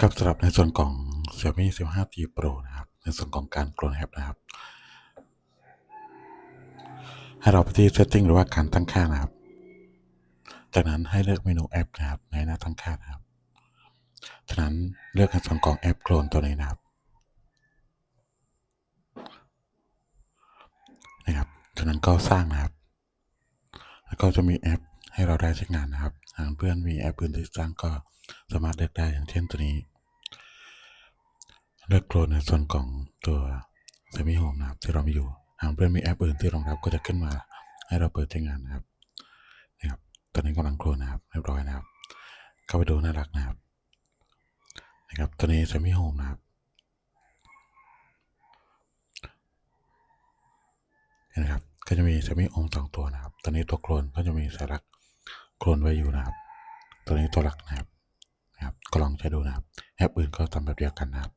ครับสำหรับในส่วนของ Xiaomi 15T Pro นะครับ ในส่วนของการโคลนแอปนะครับ ให้เราไปที่ Setting หรือว่าการตั้งค่านะครับ จากนั้นให้เลือกเมนูแอปนะครับ ในหน้าตั้งค่านะครับ จากนั้นเลือกในส่วนของแอปโคลนตัวนี้นะครับนะครับจากนั้นก็สร้างนะครับ แล้วก็จะมีแอป ให้เราได้ใช้งานนะครับ หากเพื่อนมีแอปอื่นที่สร้างก็สามารถเลือกได้อย่างเช่นตัวนี้ เลือกโคลนในส่วนของตัว Semi Home นะครับที่เรามีอยู่ หากเพื่อนมีแอปอื่นที่รองรับก็จะขึ้นมา ให้เราเปิดใช้งานนะครับนะครับ ตอนนี้กำลังโคลนนะครับเรียบร้อยนะครับ เข้าไปดูน่ารักนะครับ นะครับตัวนี้ Semi Home นะครับเห็นไหมครับก็จะมี Semi Home สองตัวนะครับตัวนี้ตัวโคลนก็จะมีสัญลักษ โคลนไว้อยู่นะครับ ตัวนี้ตัวหลักนะครับนะครับก็ลองใช้ดูนะครับแอปอื่นก็ทำแบบเดียวกันนะครับ